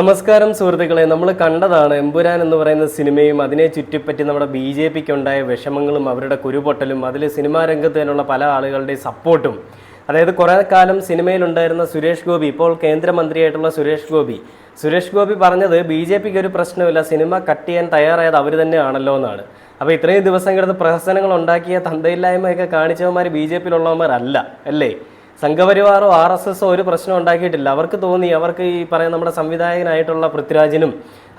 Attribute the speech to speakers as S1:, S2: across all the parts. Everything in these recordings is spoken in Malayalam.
S1: നമസ്കാരം സുഹൃത്തുക്കളെ. നമ്മൾ കണ്ടതാണ് എമ്പുരാൻ എന്ന് പറയുന്ന സിനിമയും അതിനെ ചുറ്റിപ്പറ്റി നമ്മുടെ ബി ജെ പിക്ക് ഉണ്ടായ വിഷമങ്ങളും അവരുടെ കുരുപൊട്ടലും അതിൽ സിനിമാ രംഗത്ത് തന്നെയുള്ള പല ആളുകളുടെയും സപ്പോർട്ടും. അതായത് കുറേ കാലം സിനിമയിലുണ്ടായിരുന്ന സുരേഷ് ഗോപി ഇപ്പോൾ കേന്ദ്രമന്ത്രിയായിട്ടുള്ള സുരേഷ് ഗോപി. സുരേഷ് ഗോപി പറഞ്ഞത് ബി ജെ പിക്ക് ഒരു പ്രശ്നമില്ല സിനിമ കട്ട് ചെയ്യാൻ തയ്യാറായത് അവർ തന്നെയാണല്ലോ എന്നാണ്. അപ്പോൾ ഇത്രയും ദിവസം കിടന്ന് പ്രഹസനങ്ങൾ ഉണ്ടാക്കിയ തന്തയില്ലായ്മയൊക്കെ കാണിച്ചവന്മാർ ബി ജെ പിയിലുള്ളവന്മാരല്ല അല്ലേ? സംഘപരിവാറോ ആർ എസ് എസോ ഒരു പ്രശ്നം ഉണ്ടാക്കിയിട്ടില്ല. അവർക്ക് തോന്നി അവർക്ക് ഈ പറയുന്ന നമ്മുടെ സംവിധായകനായിട്ടുള്ള പൃഥ്വിരാജിനും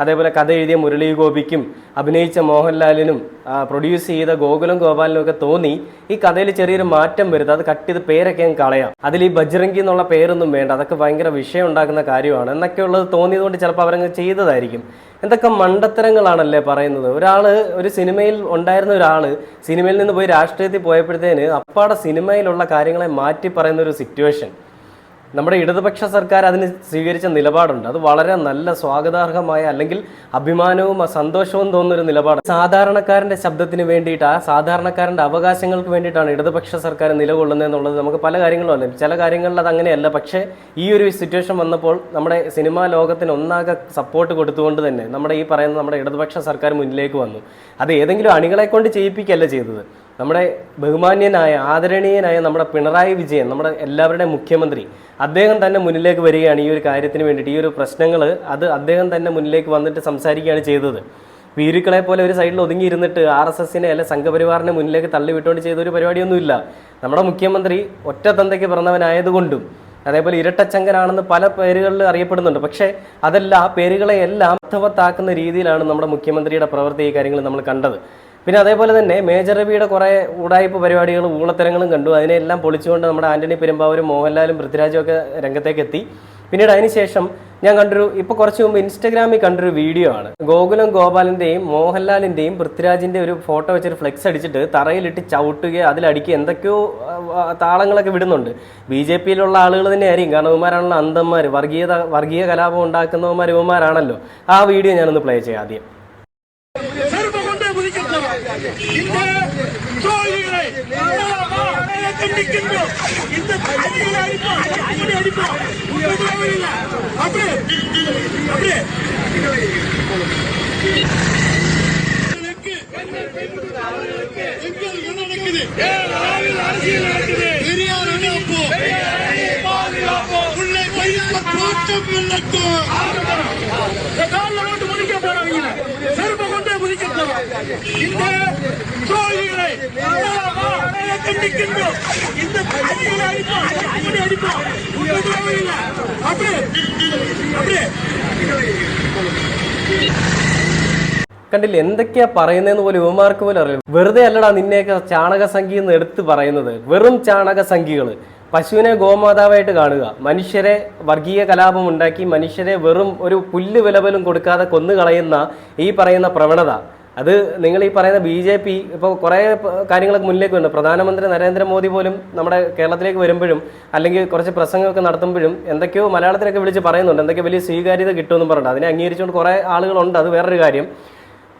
S1: അതേപോലെ കഥ എഴുതിയ മുരളി ഗോപിക്കും അഭിനയിച്ച മോഹൻലാലിനും പ്രൊഡ്യൂസ് ചെയ്ത ഗോകുലം ഗോപാലിനും ഒക്കെ തോന്നി ഈ കഥയിൽ ചെറിയൊരു മാറ്റം വരുത്തുക അത് കട്ട് ചെയ്ത് പേരൊക്കെ ഞാൻ കളയാം. അതിൽ ഈ ബജ്രംഗി എന്നുള്ള പേരൊന്നും വേണ്ട. അതൊക്കെ ഭയങ്കര വിഷയം ഉണ്ടാക്കുന്ന കാര്യമാണ്. എന്നൊക്കെ ഉള്ളത് തോന്നിയതുകൊണ്ട് ചിലപ്പോൾ അവരങ്ങ് ചെയ്തതായിരിക്കും. എന്തൊക്കെ മണ്ടത്തരങ്ങളാണല്ലേ പറയുന്നത്? ഒരാൾ ഒരു സിനിമയിൽ ഉണ്ടായിരുന്ന ഒരാൾ സിനിമയിൽ നിന്ന് പോയി രാഷ്ട്രീയത്തിൽ പോയപ്പോഴത്തേന് അപ്പാടെ സിനിമയിലുള്ള കാര്യങ്ങളെ മാറ്റി പറയുന്ന ഒരു സിറ്റുവേഷൻ നമ്മുടെ ഇടതുപക്ഷ സർക്കാർ അതിന് സ്വീകരിച്ച നിലപാടുണ്ട്. അത് വളരെ നല്ല സ്വാഗതാർഹമായ അല്ലെങ്കിൽ അഭിമാനവും സന്തോഷവും തോന്നുന്ന ഒരു നിലപാട്. സാധാരണക്കാരന്റെ ശബ്ദത്തിന് വേണ്ടിയിട്ട് ആ സാധാരണക്കാരന്റെ അവകാശങ്ങൾക്ക് വേണ്ടിയിട്ടാണ് ഇടതുപക്ഷ സർക്കാർ നിലകൊള്ളുന്നത് എന്നുള്ളത് നമുക്ക് പല കാര്യങ്ങളും അറിയാം. ചില കാര്യങ്ങളിൽ അത് അങ്ങനെയല്ല. പക്ഷേ ഈ ഒരു സിറ്റുവേഷൻ വന്നപ്പോൾ നമ്മുടെ സിനിമാ ലോകത്തിന് ഒന്നാകെ സപ്പോർട്ട് കൊടുത്തുകൊണ്ട് തന്നെ നമ്മുടെ ഈ പറയുന്ന നമ്മുടെ ഇടതുപക്ഷ സർക്കാർ മുന്നിലേക്ക് വന്നു. അത് ഏതെങ്കിലും അണികളെ കൊണ്ട് ചെയ്യിപ്പിക്കല്ല ചെയ്തത്. നമ്മുടെ ബഹുമാന്യനായ ആദരണീയനായ നമ്മുടെ പിണറായി വിജയൻ നമ്മുടെ എല്ലാവരുടെയും മുഖ്യമന്ത്രി അദ്ദേഹം തന്നെ മുന്നിലേക്ക് വരികയാണ് ഈ ഒരു കാര്യത്തിന് വേണ്ടിയിട്ട്. ഈ ഒരു പ്രശ്നങ്ങൾ അത് അദ്ദേഹം തന്നെ മുന്നിലേക്ക് വന്നിട്ട് സംസാരിക്കുകയാണ് ചെയ്തത്. വീരുക്കളെ പോലെ ഒരു സൈഡിൽ ഒതുങ്ങിയിരുന്നിട്ട് ആർ എസ് എസിനെ അല്ലെ സംഘപരിവാറിനെ മുന്നിലേക്ക് തള്ളിവിട്ടുകൊണ്ട് ചെയ്ത ഒരു പരിപാടിയൊന്നുമില്ല. നമ്മുടെ മുഖ്യമന്ത്രി ഒറ്റ തന്തയ്ക്ക് പിറന്നവനായതുകൊണ്ടും അതേപോലെ ഇരട്ടച്ചങ്കനാണെന്ന് പല പേരുകളിൽ അറിയപ്പെടുന്നുണ്ട്. പക്ഷേ അതല്ല ആ പേരുകളെ എല്ലാം അർത്ഥവത്താക്കുന്ന രീതിയിലാണ് നമ്മുടെ മുഖ്യമന്ത്രിയുടെ പ്രവൃത്തി ഈ കാര്യങ്ങൾ നമ്മൾ കണ്ടത്. പിന്നെ അതേപോലെ തന്നെ മേജർ രവിയുടെ കുറേ ഉടായ്പ പരിപാടികളും ഊളത്തരങ്ങളും കണ്ടു. അതിനെല്ലാം പൊളിച്ചുകൊണ്ട് നമ്മുടെ ആന്റണി പെരുമ്പാവൂരും മോഹൻലാലും പൃഥ്വിരാജും ഒക്കെ രംഗത്തേക്ക് എത്തി. പിന്നീട് അതിനുശേഷം ഞാൻ കണ്ടൊരു ഇപ്പോൾ കുറച്ച് മുമ്പ് ഇൻസ്റ്റഗ്രാമിൽ കണ്ടൊരു വീഡിയോ ആണ്. ഗോകുലം ഗോപാലിന്റെയും മോഹൻലാലിന്റെയും പൃഥ്വിരാജിന്റെ ഒരു ഫോട്ടോ വെച്ചൊരു ഫ്ലെക്സ് അടിച്ചിട്ട് തറയിലിട്ട് ചവിട്ടുകയോ അതിലടിക്കുക എന്തൊക്കെയോ താളങ്ങളൊക്കെ വിടുന്നുണ്ട്. ബി ജെ പിയിലുള്ള ആളുകൾ തന്നെയായിരിക്കും കാരണം ഇവന്മാരാണല്ലോ അന്തന്മാർ വർഗീയത വർഗീയ കലാപം ഉണ്ടാക്കുന്നവന്മാർ ഇവന്മാരാണല്ലോ. ആ വീഡിയോ ഞാനൊന്ന് പ്ലേ ചെയ്യാം ആദ്യം.
S2: இந்த தோழிகளை கண்டிக்கின்றோம் இந்த தோழிகளை அடிப்போம் அடிப்போம் அடிப்போம் அப்படியே அப்படியே என்ன நடக்குது அரசியல் நடக்குது பெரியார் இணைப்பு உள்ளே கொண்டே முடிக்க இந்த
S1: കണ്ടില്ല എന്തൊക്കെയാ പറയുന്നതെന്ന് പോലും യുവമാർക്ക് പോലും അറിയില്ല. വെറുതെ അല്ലടാ നിന്നെയൊക്കെ ചാണക സംഖ്യ എന്ന് എടുത്ത് പറയുന്നത്. വെറും ചാണക സംഖ്യകൾ പശുവിനെ ഗോമാതാവായിട്ട് കാണുക. മനുഷ്യരെ വർഗീയ കലാപം ഉണ്ടാക്കി മനുഷ്യരെ വെറും ഒരു പുല്ല് വിലവലും കൊടുക്കാതെ കൊന്നുകളയുന്ന ഈ പറയുന്ന പ്രവണത. അത് നിങ്ങൾ ഈ പറയുന്ന ബി ജെ പി ഇപ്പോൾ കുറേ കാര്യങ്ങളൊക്കെ മുന്നിലേക്ക് വരുന്നു പ്രധാനമന്ത്രി നരേന്ദ്രമോദി പോലും നമ്മുടെ കേരളത്തിലേക്ക് വരുമ്പോഴും അല്ലെങ്കിൽ കുറച്ച് പ്രസംഗമൊക്കെ നടത്തുമ്പോഴും എന്തൊക്കെയോ മലയാളത്തിലൊക്കെ വിളിച്ച് പറയുന്നുണ്ട്. എന്തൊക്കെ വലിയ സ്വീകാര്യത കിട്ടുമെന്നും പറഞ്ഞിട്ട്. അതിനെ അംഗീകരിച്ചുകൊണ്ട് കുറേ ആളുകളുണ്ട്. അത് വേറൊരു കാര്യം.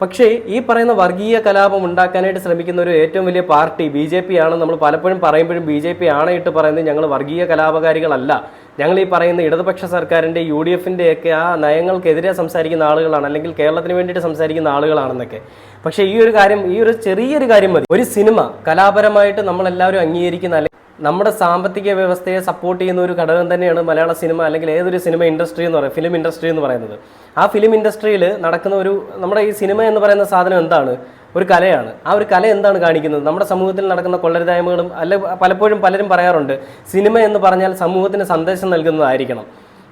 S1: പക്ഷേ ഈ പറയുന്ന വർഗീയ കലാപം ഉണ്ടാക്കാനായിട്ട് ശ്രമിക്കുന്ന ഒരു ഏറ്റവും വലിയ പാർട്ടി ബി ജെ പി ആണ്. നമ്മൾ പലപ്പോഴും പറയുമ്പോഴും ബി ജെ പി ആണായിട്ട് പറയുന്നത് ഞങ്ങൾ വർഗീയ കലാപകാരികളല്ല. ഞങ്ങൾ ഈ പറയുന്ന ഇടതുപക്ഷ സർക്കാരിന്റെ യു ഡി എഫിന്റെ ഒക്കെ ആ നയങ്ങൾക്കെതിരെ സംസാരിക്കുന്ന ആളുകളാണ് അല്ലെങ്കിൽ കേരളത്തിന് വേണ്ടിയിട്ട് സംസാരിക്കുന്ന ആളുകളാണെന്നൊക്കെ. പക്ഷേ ഈ ഒരു കാര്യം ഈ ഒരു ചെറിയൊരു കാര്യം മതി. ഒരു സിനിമ കലാപരമായിട്ട് നമ്മളെല്ലാവരും അംഗീകരിക്കുന്ന നമ്മുടെ സാമ്പത്തിക വ്യവസ്ഥയെ സപ്പോർട്ട് ചെയ്യുന്ന ഒരു ഘടകം തന്നെയാണ് മലയാള സിനിമ അല്ലെങ്കിൽ ഏതൊരു സിനിമ ഇൻഡസ്ട്രി എന്ന് പറയുന്നത് ഫിലിം ഇൻഡസ്ട്രി എന്ന് പറയുന്നത്. ആ ഫിലിം ഇൻഡസ്ട്രിയിൽ നടക്കുന്ന ഒരു നമ്മുടെ ഈ സിനിമ എന്ന് പറയുന്ന സാധനം എന്താണ്? ഒരു കലയാണ്. ആ ഒരു കല എന്താണ് കാണിക്കുന്നത്? നമ്മുടെ സമൂഹത്തിൽ നടക്കുന്ന കൊള്ളരുതായ്മകളും അല്ലെ പലപ്പോഴും പലരും പറയാറുണ്ട് സിനിമ എന്ന് പറഞ്ഞാൽ സമൂഹത്തിന് സന്ദേശം നൽകുന്നതായിരിക്കണം.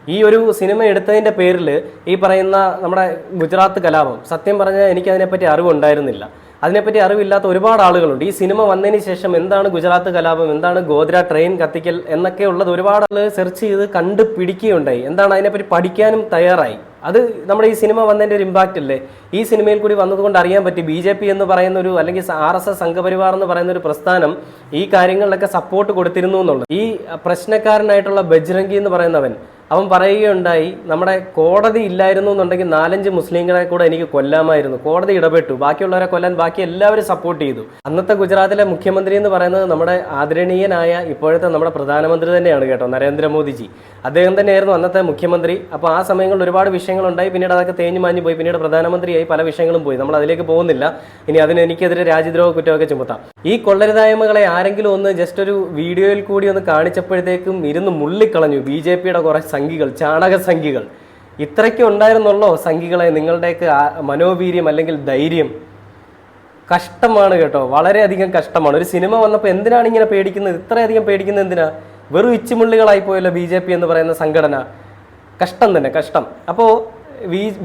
S1: ഈ ഒരു സിനിമ എടുത്തതിന്റെ പേരിൽ ഈ പറയുന്ന നമ്മുടെ ഗുജറാത്ത് കലാപം സത്യം പറഞ്ഞാൽ എനിക്കതിനെപ്പറ്റി അറിവുണ്ടായിരുന്നില്ല. അതിനെപ്പറ്റി അറിവില്ലാത്ത ഒരുപാട് ആളുകളുണ്ട്. ഈ സിനിമ വന്നതിന് ശേഷം എന്താണ് ഗുജറാത്ത് കലാപം എന്താണ് ഗോദ്ര ട്രെയിൻ കത്തിക്കൽ എന്നൊക്കെ ഉള്ളത് ഒരുപാട് ആളുകൾ സെർച്ച് ചെയ്ത് കണ്ട് പിടിക്കുകയുണ്ടായി എന്താണ് അതിനെപ്പറ്റി പഠിക്കാനും തയ്യാറായി? അത് നമ്മുടെ ഈ സിനിമ വന്നതിന്റെ ഒരു ഇമ്പാക്റ്റ് അല്ലേ? ഈ സിനിമയിൽ കൂടി വന്നതുകൊണ്ട് അറിയാൻ പറ്റി ബി ജെ പി എന്ന് പറയുന്ന ഒരു അല്ലെങ്കിൽ ആർ എസ് എസ് സംഘപരിവാർ എന്ന് പറയുന്ന ഒരു പ്രസ്ഥാനം ഈ കാര്യങ്ങളിലൊക്കെ സപ്പോർട്ട് കൊടുത്തിരുന്നു എന്നുള്ളത്. ഈ പ്രശ്നക്കാരനായിട്ടുള്ള ബജ്രംഗി എന്ന് പറയുന്നവൻ അവൻ പറയുകയുണ്ടായി നമ്മുടെ കോടതി ഇല്ലായിരുന്നു എന്നുണ്ടെങ്കിൽ നാലഞ്ച് മുസ്ലിങ്ങളെ കൂടെ എനിക്ക് കൊല്ലാമായിരുന്നു. കോടതി ഇടപെട്ടു. ബാക്കിയുള്ളവരെ കൊല്ലാൻ ബാക്കി എല്ലാവരും സപ്പോർട്ട് ചെയ്തു. അന്നത്തെ ഗുജറാത്തിലെ മുഖ്യമന്ത്രി എന്ന് പറയുന്നത് നമ്മുടെ ആദരണീയനായ ഇപ്പോഴത്തെ നമ്മുടെ പ്രധാനമന്ത്രി തന്നെയാണ് കേട്ടോ നരേന്ദ്രമോദിജി. അദ്ദേഹം തന്നെയായിരുന്നു അന്നത്തെ മുഖ്യമന്ത്രി. അപ്പോൾ ആ സമയങ്ങളിൽ ഒരുപാട് വിഷയങ്ങളുണ്ടായി. പിന്നീട് അതൊക്കെ തേഞ്ഞു മാഞ്ഞു പോയി. പിന്നീട് പ്രധാനമന്ത്രിയായി പല വിഷയങ്ങളും പോയി. നമ്മൾ അതിലേക്ക് പോകുന്നില്ല. ഇനി അതിന് എനിക്കെതിരെ രാജ്യദ്രോഹ കുറ്റമൊക്കെ ചുമത്താം. ഈ കൊള്ളരുതായ്മകളെ ആരെങ്കിലും ഒന്ന് ജസ്റ്റ് ഒരു വീഡിയോയിൽ കൂടി ഒന്ന് കാണിച്ചപ്പോഴത്തേക്കും ഇരുന്ന് മുള്ളിക്കളഞ്ഞു. ബി ജെ പിയുടെ കുറെ സംഖികൾ ചാണക സംഖികൾ ഇത്രയ്ക്ക് ഉണ്ടായിരുന്നുള്ളോ സംഖികളെ നിങ്ങളുടെയൊക്കെ മനോവീര്യം അല്ലെങ്കിൽ ധൈര്യം. കഷ്ടമാണ് കേട്ടോ വളരെയധികം കഷ്ടമാണ്. ഒരു സിനിമ വന്നപ്പോൾ എന്തിനാണ് ഇങ്ങനെ പേടിക്കുന്നത്? ഇത്രയധികം പേടിക്കുന്നത് എന്തിനാ? വെറും ഇച്ചിമുള്ളികളായി പോയല്ലോ ബി ജെ പി എന്ന് പറയുന്ന സംഘടന. കഷ്ടം തന്നെ കഷ്ടം. അപ്പോൾ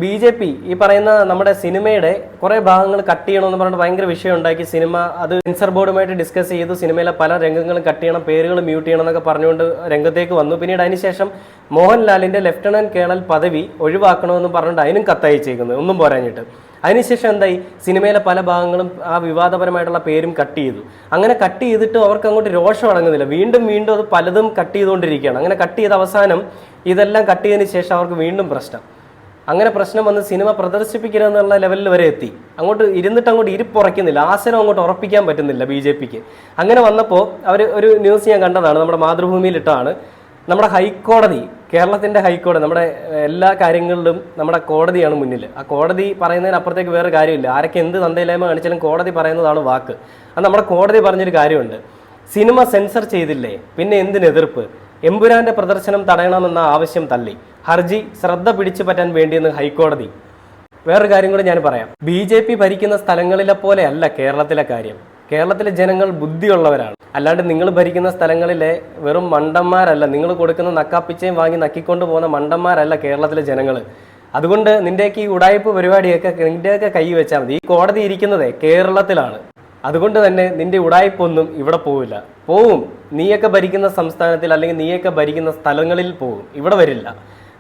S1: ബി ജെ പി ഈ പറയുന്ന നമ്മുടെ സിനിമയുടെ കുറേ ഭാഗങ്ങൾ കട്ട് ചെയ്യണമെന്ന് പറഞ്ഞിട്ട് ഭയങ്കര വിഷയം ഉണ്ടാക്കി സിനിമ അത് സെൻസർ ബോർഡുമായിട്ട് ഡിസ്കസ് ചെയ്തു സിനിമയിലെ പല രംഗങ്ങളും കട്ട് ചെയ്യണം പേരുകൾ മ്യൂട്ട് ചെയ്യണം എന്നൊക്കെ പറഞ്ഞുകൊണ്ട് രംഗത്തേക്ക് വന്നു. പിന്നീട് അതിനുശേഷം മോഹൻലാലിന്റെ ലെഫ്റ്റനന്റ് കേണൽ പദവി ഒഴിവാക്കണമെന്ന് പറഞ്ഞിട്ട് അതിനും കത്തയച്ചേക്കുന്നത് ഒന്നും പോരാഞ്ഞിട്ട്. അതിനുശേഷം എന്തായി? സിനിമയിലെ പല ഭാഗങ്ങളും ആ വിവാദപരമായിട്ടുള്ള പേരും കട്ട് ചെയ്തു. അങ്ങനെ കട്ട് ചെയ്തിട്ട് അവർക്ക് അങ്ങോട്ട് രോഷം അടങ്ങുന്നില്ല. വീണ്ടും വീണ്ടും അത് പലതും കട്ട് ചെയ്തുകൊണ്ടിരിക്കുകയാണ്. അങ്ങനെ കട്ട് ചെയ്ത അവസാനം ഇതെല്ലാം കട്ട് ചെയ്തതിന് ശേഷം അവർക്ക് വീണ്ടും പ്രശ്നം. അങ്ങനെ പ്രശ്നം വന്ന് സിനിമ പ്രദർശിപ്പിക്കുക എന്നുള്ള ലെവലിൽ വരെ എത്തി. അങ്ങോട്ട് ഇരുന്നിട്ട് അങ്ങോട്ട് ഇരിപ്പുറയ്ക്കുന്നില്ല. ആസനം അങ്ങോട്ട് ഉറപ്പിക്കാൻ പറ്റുന്നില്ല ബി ജെ പിക്ക്. അങ്ങനെ വന്നപ്പോൾ അവർ ഒരു ന്യൂസ് ഞാൻ കണ്ടതാണ്. നമ്മുടെ മാതൃഭൂമിയിലിട്ടാണ്. നമ്മുടെ ഹൈക്കോടതി കേരളത്തിന്റെ ഹൈക്കോടതി നമ്മുടെ എല്ലാ കാര്യങ്ങളിലും നമ്മുടെ കോടതിയാണ് മുന്നിൽ. ആ കോടതി പറയുന്നതിനപ്പുറത്തേക്ക് വേറെ കാര്യമില്ല. ആരൊക്കെ എന്ത് തന്തയില്ലായ്മ കാണിച്ചാലും കോടതി പറയുന്നതാണ് വാക്ക്. അത് നമ്മുടെ കോടതി പറഞ്ഞൊരു കാര്യമുണ്ട്. സിനിമ സെൻസർ ചെയ്തില്ലേ? പിന്നെ എന്തിനെതിർപ്പ്? എമ്പുരാന്റെ പ്രദർശനം തടയണമെന്ന ആവശ്യം തള്ളി. ഹർജി ശ്രദ്ധ പിടിച്ചു പറ്റാൻ വേണ്ടിയെന്ന് ഹൈക്കോടതി. വേറൊരു കാര്യം കൂടി ഞാൻ പറയാം. ബി ജെ പി ഭരിക്കുന്ന സ്ഥലങ്ങളിലെ പോലെ അല്ല കേരളത്തിലെ കാര്യം. കേരളത്തിലെ ജനങ്ങൾ ബുദ്ധിയുള്ളവരാണ്. അല്ലാണ്ട് നിങ്ങൾ ഭരിക്കുന്ന സ്ഥലങ്ങളിലെ വെറും മണ്ടന്മാരല്ല. നിങ്ങൾ കൊടുക്കുന്ന നക്കാപ്പിച്ചയും വാങ്ങി നക്കിക്കൊണ്ട് പോകുന്ന മണ്ടന്മാരല്ല കേരളത്തിലെ ജനങ്ങൾ അതുകൊണ്ട് നിന്റെയൊക്കെ ഈ ഉടായ്പ പരിപാടിയൊക്കെ നിന്റെയൊക്കെ കൈ വെച്ചാൽ മതി. ഈ കോടതി ഇരിക്കുന്നതേ കേരളത്തിലാണ്. അതുകൊണ്ട് തന്നെ നിന്റെ ഉടായ്പൊന്നും ഇവിടെ പോവില്ല. പോവും. നീയൊക്കെ ഭരിക്കുന്ന സംസ്ഥാനത്തിൽ അല്ലെങ്കിൽ നീയൊക്കെ ഭരിക്കുന്ന സ്ഥലങ്ങളിൽ പോവും. ഇവിടെ വരില്ല.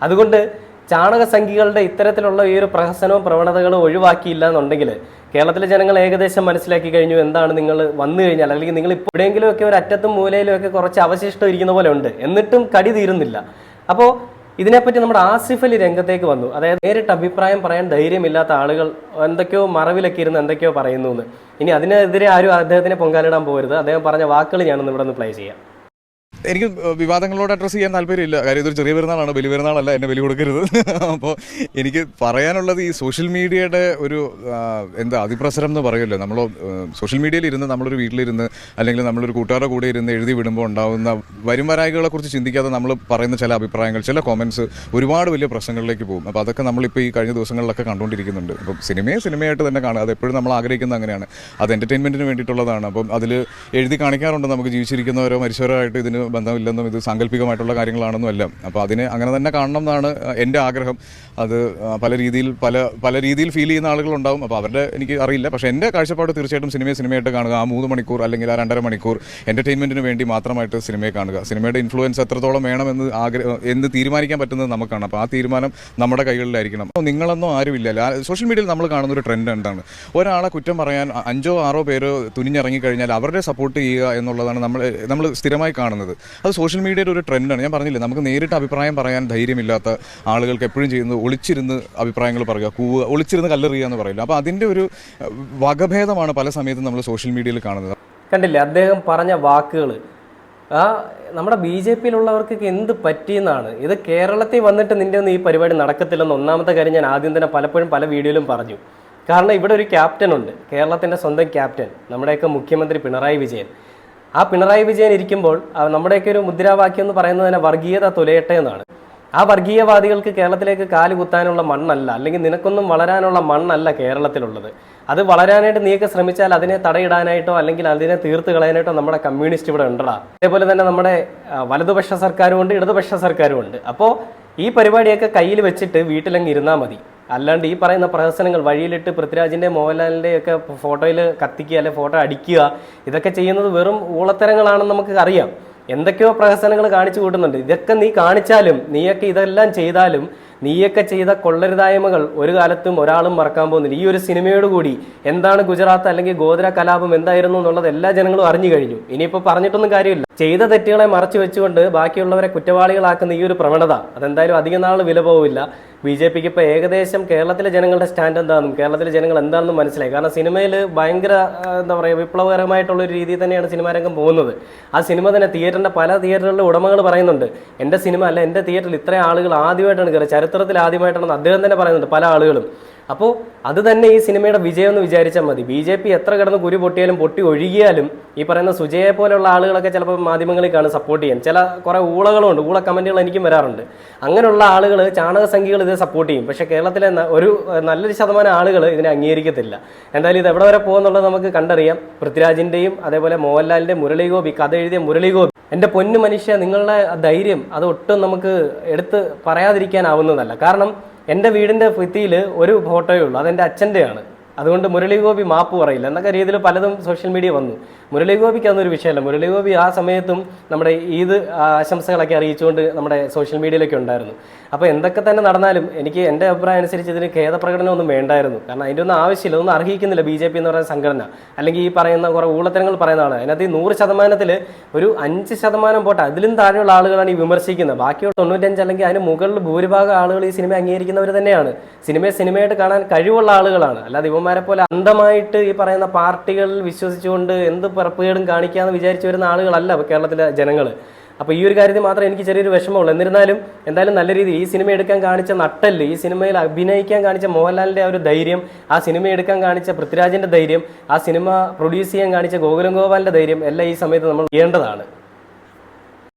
S1: അതുകൊണ്ട് ചാണകസംഖ്യകളുടെ ഇത്തരത്തിലുള്ള ഈ ഒരു പ്രഹസനവും പ്രവണതകളും ഒഴിവാക്കിയില്ല എന്നുണ്ടെങ്കിൽ കേരളത്തിലെ ജനങ്ങൾ ഏകദേശം മനസ്സിലാക്കി കഴിഞ്ഞു എന്താണ് നിങ്ങൾ വന്നു കഴിഞ്ഞാൽ. അല്ലെങ്കിൽ നിങ്ങൾ ഇപ്പോഴെങ്കിലും ഒക്കെ ഒരു അറ്റത്തും മൂലയിലും ഒക്കെ കുറച്ച് അവശിഷ്ടം ഇരിക്കുന്ന പോലെ ഉണ്ട്. എന്നിട്ടും കടി തീരുന്നില്ല. അപ്പോൾ ഇതിനെപ്പറ്റി നമ്മുടെ ആസിഫ് അലി രംഗത്തേക്ക് വന്നു. അതായത് നേരിട്ട് അഭിപ്രായം പറയാൻ ധൈര്യമില്ലാത്ത ആളുകൾ എന്തൊക്കെയോ മറവിലൊക്കെ ഇരുന്ന് എന്തൊക്കെയോ പറയുന്നു എന്ന്. ഇനി അതിനെതിരെ ആരും അദ്ദേഹത്തിനെ പൊങ്കാലിടാൻ പോകരുത്. അദ്ദേഹം പറഞ്ഞ വാക്കുകൾ ഞാനൊന്ന് ഇവിടെ നിന്ന് പ്ലേ ചെയ്യാം.
S3: എനിക്ക് വിവാദങ്ങളോട് അഡ്രസ്സ് ചെയ്യാൻ താല്പര്യമില്ല. കാര്യം ഇതൊരു ചെറിയ പെരുന്നാളാണ്. വലിയ പെരുന്നാളല്ല. എന്നെ ബലി കൊടുക്കരുത്. അപ്പോൾ എനിക്ക് പറയാനുള്ളത് ഈ സോഷ്യൽ മീഡിയയുടെ ഒരു എന്താ അതിപ്രസരം എന്ന് പറയുമല്ലോ. നമ്മൾ സോഷ്യൽ മീഡിയയിൽ ഇരുന്ന് നമ്മളൊരു വീട്ടിലിരുന്ന് അല്ലെങ്കിൽ നമ്മളൊരു കൂട്ടുകാരുടെ കൂടെ ഇരുന്ന് എഴുതി വിടുമ്പോൾ ഉണ്ടാകുന്ന വരും വരായികളെക്കുറിച്ച് ചിന്തിക്കാതെ നമ്മൾ പറയുന്ന ചില അഭിപ്രായങ്ങൾ ചില കോമൻസ് ഒരുപാട് വലിയ പ്രശ്നങ്ങളിലേക്ക് പോകും. അപ്പോൾ അതൊക്കെ നമ്മളിപ്പോൾ ഈ കഴിഞ്ഞ ദിവസങ്ങളിലൊക്കെ കണ്ടുകൊണ്ടിരിക്കുന്നുണ്ട് അപ്പം സിനിമയെ സിനിമയായിട്ട് തന്നെ കാണുക അത് എപ്പോഴും നമ്മൾ ആഗ്രഹിക്കുന്നത് അങ്ങനെയാണ്. അത് എന്റർടൈൻമെന്റിന് വേണ്ടിയിട്ടുള്ളതാണ്. അപ്പം അതിൽ എഴുതി കാണിക്കാറുണ്ട് നമുക്ക് ജീവിച്ചിരിക്കുന്നവരോ മരിച്ചവരോ ആയിട്ട് ഇതിന് ബന്ധമില്ലെന്നും ഇത് സാങ്കല്പികമായിട്ടുള്ള കാര്യങ്ങളാണെന്നും എല്ലാം. അപ്പോൾ അതിനെ അങ്ങനെ തന്നെ കാണണം എന്നാണ് എന്റെ ആഗ്രഹം. അത് പല രീതിയിൽ പല പല രീതിയിൽ ഫീൽ ചെയ്യുന്ന ആളുകളുണ്ടാവും. അപ്പോൾ അവരുടെ എനിക്ക് അറിയില്ല. പക്ഷേ എന്റെ കാഴ്ചപ്പാട് തീർച്ചയായിട്ടും സിനിമയെ സിനിമയായിട്ട് കാണുക ആ മൂന്ന് മണിക്കൂർ അല്ലെങ്കിൽ ആ രണ്ടര മണിക്കൂർ എന്റർടൈൻമെന്റിന് വേണ്ടി മാത്രമായിട്ട് സിനിമയെ കാണുക. സിനിമയുടെ ഇൻഫ്ലുവൻസ് എത്രത്തോളം വേണമെന്ന് ആഗ്രഹം എന്ന് തീരുമാനിക്കാൻ പറ്റുന്നത് നമുക്കാണ്. അപ്പോൾ ആ തീരുമാനം നമ്മുടെ കൈകളിലായിരിക്കണം. അപ്പോൾ നിങ്ങളെന്നോ ആരുമില്ല സോഷ്യൽ മീഡിയയിൽ നമ്മൾ കാണുന്ന ഒരു ട്രെൻഡ് എന്താണ്? ഒരാളെ കുറ്റം പറയാൻ അഞ്ചോ ആറോ പേരോ തുനിഞ്ഞിറങ്ങി കഴിഞ്ഞാൽ അവരുടെ സപ്പോർട്ട് ചെയ്യുക എന്നുള്ളതാണ് നമ്മൾ നമ്മൾ സ്ഥിരമായി കാണുന്നത്. അത് സോഷ്യൽ മീഡിയയുടെ ഒരു ട്രെൻഡാണ്. ഞാൻ പറഞ്ഞില്ലേ നമുക്ക് നേരിട്ട് അഭിപ്രായം പറയാൻ ധൈര്യമില്ലാത്ത ആളുകൾക്ക് എപ്പോഴും ചെയ്യുന്നത് ഒളിച്ചിരുന്ന് അഭിപ്രായങ്ങൾ പറയുക കൂവുക ഒളിച്ചിരുന്ന് കല്ലെറിയുക എന്ന് പറയില്ല. അപ്പോൾ അതിന്റെ ഒരു വകഭേദമാണ് പല സമയത്തും നമ്മൾ സോഷ്യൽ മീഡിയയിൽ കാണുന്നത്.
S1: കണ്ടില്ലേ അദ്ദേഹം പറഞ്ഞ വാക്കുകൾ ആ നമ്മുടെ ബി ജെ പിയിലുള്ളവർക്കൊക്കെ എന്ത് പറ്റിയെന്നാണ്. ഇത് കേരളത്തിൽ വന്നിട്ട് നിന്റെ ഒന്നും ഈ പരിപാടി നടക്കത്തില്ലെന്ന് ഒന്നാമത്തെ കാര്യം ഞാൻ ആദ്യം തന്നെ പലപ്പോഴും പല വീഡിയോയിലും പറഞ്ഞു. കാരണം ഇവിടെ ഒരു ക്യാപ്റ്റൻ ഉണ്ട് കേരളത്തിന്റെ സ്വന്തം ക്യാപ്റ്റൻ നമ്മുടെയൊക്കെ മുഖ്യമന്ത്രി പിണറായി വിജയൻ. ആ പിണറായി വിജയൻ ഇരിക്കുമ്പോൾ നമ്മുടെയൊക്കെ ഒരു മുദ്രാവാക്യം എന്ന് പറയുന്നത് തന്നെ വർഗീയത തുലയട്ടെ എന്നാണ്. ആ വർഗീയവാദികൾക്ക് കേരളത്തിലേക്ക് കാൽ കുത്താനുള്ള മണ്ണല്ല അല്ലെങ്കിൽ നിനക്കൊന്നും വളരാനുള്ള മണ്ണല്ല കേരളത്തിലുള്ളത്. അത് വളരാനായിട്ട് നീയൊക്കെ ശ്രമിച്ചാൽ അതിനെ തടയിടാനായിട്ടോ അല്ലെങ്കിൽ അതിനെ തീർത്ത് കളയാനായിട്ടോ നമ്മുടെ കമ്മ്യൂണിസ്റ്റ് ഇവിടെ ഉണ്ടടാ. അതേപോലെ തന്നെ നമ്മുടെ വലതുപക്ഷ സർക്കാരും ഉണ്ട് ഇടതുപക്ഷ സർക്കാരും ഉണ്ട്. അപ്പോൾ ഈ പരിപാടിയൊക്കെ കയ്യിൽ വെച്ചിട്ട് വീട്ടിലങ്ങ് ഇരുന്നാൽ മതി. അല്ലാണ്ട് ഈ പറയുന്ന പ്രഹസനങ്ങൾ വഴിയിലിട്ട് പൃഥ്വിരാജിന്റെ മോഹൻലാലിന്റെ ഒക്കെ ഫോട്ടോയിൽ കത്തിക്കുക അല്ലെ ഫോട്ടോ അടിക്കുക ഇതൊക്കെ ചെയ്യുന്നത് വെറും ഊളത്തരങ്ങളാണെന്ന് നമുക്ക് അറിയാം. എന്തൊക്കെയോ പ്രഹസനങ്ങൾ കാണിച്ചു കൂട്ടുന്നുണ്ട്. ഇതൊക്കെ നീ കാണിച്ചാലും നീയൊക്കെ ഇതെല്ലാം ചെയ്താലും നീയൊക്കെ ചെയ്ത കൊള്ളരുതായ്മകൾ ഒരു കാലത്തും ഒരാളും മറക്കാൻ പോകുന്നില്ല. ഈ ഒരു സിനിമയോട് കൂടി എന്താണ് ഗുജറാത്ത് അല്ലെങ്കിൽ ഗോദ്ര കലാപം എന്തായിരുന്നു എന്നുള്ളത് എല്ലാ ജനങ്ങളും അറിഞ്ഞു കഴിഞ്ഞു. ഇനിയിപ്പോൾ പറഞ്ഞിട്ടൊന്നും കാര്യമില്ല. ചെയ്ത തെറ്റുകളെ മറച്ചു വെച്ചുകൊണ്ട് ബാക്കിയുള്ളവരെ കുറ്റവാളികളാക്കുന്ന ഈ ഒരു പ്രവണത അതെന്തായാലും അധികം നാൾ വില പോവില്ല. ബി ജെ പിക്ക് ഇപ്പോൾ ഏകദേശം കേരളത്തിലെ ജനങ്ങളുടെ സ്റ്റാൻഡ് എന്താണെന്നും കേരളത്തിലെ ജനങ്ങൾ എന്താണെന്നും മനസ്സിലായി. കാരണം സിനിമയിൽ ഭയങ്കര എന്താ പറയുക വിപ്ലവകരമായിട്ടുള്ള ഒരു രീതിയിൽ തന്നെയാണ് സിനിമാ രംഗം പോകുന്നത്. ആ സിനിമ തന്നെ തിയേറ്ററിന്റെ പല തിയേറ്ററുകളിലെ ഉടമകൾ പറയുന്നുണ്ട് എന്റെ സിനിമ അല്ല എന്റെ തിയേറ്ററിൽ ഇത്രയും ആളുകൾ ആദ്യമായിട്ടാണ് കയറി ചരിത്രത്തിൽ ആദ്യമായിട്ടാണെന്ന് അദ്ദേഹം തന്നെ പറയുന്നുണ്ട് പല ആളുകളും. അപ്പോൾ അത് തന്നെ ഈ സിനിമയുടെ വിജയം എന്ന് വിചാരിച്ചാൽ മതി. ബി ജെ പി എത്ര കിടന്ന് കുരു പൊട്ടിയാലും പൊട്ടി ഒഴുകിയാലും ഈ പറയുന്ന സുജയെ പോലെയുള്ള ആളുകളൊക്കെ ചിലപ്പോൾ മാധ്യമങ്ങളിൽ കാണും സപ്പോർട്ട് ചെയ്യാൻ. ചില കുറേ ഊളകളുണ്ട് ഊള കമന്റുകൾ എനിക്കും വരാറുണ്ട്. അങ്ങനെയുള്ള ആളുകൾ ചാണക സംഖ്യകൾ ഇത് സപ്പോർട്ട് ചെയ്യും. പക്ഷേ കേരളത്തിലെ ഒരു നല്ലൊരു ശതമാനം ആളുകൾ ഇതിനെ അംഗീകരിക്കത്തില്ല. എന്തായാലും ഇത് എവിടെ വരെ പോകുന്നുള്ളത് നമുക്ക് കണ്ടറിയാം. പൃഥ്വിരാജിന്റെയും അതേപോലെ മോഹൻലാലിന്റെ മുരളി ഗോപി കഥ എഴുതിയ മുരളി ഗോപി എന്റെ പൊന്നു മനുഷ്യ നിങ്ങളുടെ ധൈര്യം അത് ഒട്ടും നമുക്ക് എടുത്ത് പറയാതിരിക്കാനാവുന്നതല്ല. കാരണം എന്റെ വീടിന്റെ ഭിത്തിയിൽ ഒരു ഫോട്ടോയേ ഉള്ളൂ അതെന്റെ അച്ഛന്റെയാണ് അതുകൊണ്ട് മുരളി ഗോപി മാപ്പ് പറയില്ല. എന്നൊക്കെ രീതിയിൽ പലതും സോഷ്യൽ മീഡിയ വന്നു. മുരളി ഗോപിക്ക് അതൊരു വിഷയമല്ല. മുരളിഗോപി ആ സമയത്തും നമ്മുടെ ഈദ് ആശംസകളൊക്കെ അറിയിച്ചുകൊണ്ട് നമ്മുടെ സോഷ്യൽ മീഡിയയിലൊക്കെ ഉണ്ടായിരുന്നു. അപ്പോൾ എന്തൊക്കെ തന്നെ നടന്നാലും എനിക്ക് എന്റെ അഭിപ്രായം അനുസരിച്ച് ഇതിന് ഖേദപ്രകടനമൊന്നും വേണ്ടായിരുന്നു. കാരണം അതിന്റെ ഒന്നും ആവശ്യമില്ല ഒന്നും അർഹിക്കുന്നില്ല ബി ജെ പി എന്ന് പറയുന്ന സംഘടന. അല്ലെങ്കിൽ ഈ പറയുന്ന കുറേ ഊളത്തരങ്ങൾ പറയുന്ന ആളാണ്. അതിനകത്ത് ഈ നൂറ് ശതമാനത്തിൽ ഒരു അഞ്ച് ശതമാനം പോട്ടെ അതിലും താഴെയുള്ള ആളുകളാണ് ഈ വിമർശിക്കുന്നത്. ബാക്കിയുള്ള തൊണ്ണൂറ്റഞ്ച് അല്ലെങ്കിൽ അതിന് മുകളിൽ ഭൂരിഭാഗം ആളുകൾ ഈ സിനിമ അംഗീകരിക്കുന്നവർ തന്നെയാണ്. സിനിമയെ സിനിമയായിട്ട് കാണാൻ കഴിവുള്ള ആളുകളാണ്. അല്ലാതെ ഇവന്മാരെ പോലെ അന്ധമായിട്ട് ഈ പറയുന്ന പാർട്ടികളിൽ വിശ്വസിച്ചുകൊണ്ട് എന്ത് പിറപ്പുകേടും കാണിക്കാമെന്ന് വിചാരിച്ചു വരുന്ന ആളുകളല്ല കേരളത്തിലെ ജനങ്ങൾ അപ്പോൾ ഈ ഒരു കാര്യത്തിൽ മാത്രമേ എനിക്ക് ചെറിയൊരു വിഷമമുള്ളൂ. എന്നിരുന്നാലും എന്തായാലും നല്ല രീതിയിൽ ഈ സിനിമ എടുക്കാൻ കാണിച്ച നട്ടൽ ഈ സിനിമയിൽ അഭിനയിക്കാൻ കാണിച്ച മോഹൻലാലിന്റെ ആ ഒരു ധൈര്യം ആ സിനിമ എടുക്കാൻ കാണിച്ച പൃഥ്വിരാജിന്റെ ധൈര്യം ആ സിനിമ പ്രൊഡ്യൂസ് ചെയ്യാൻ കാണിച്ച ഗോകുലം ഗോപാലിന്റെ ധൈര്യം എല്ലാം ഈ സമയത്ത് നമ്മൾ ചെയ്യേണ്ടതാണ്.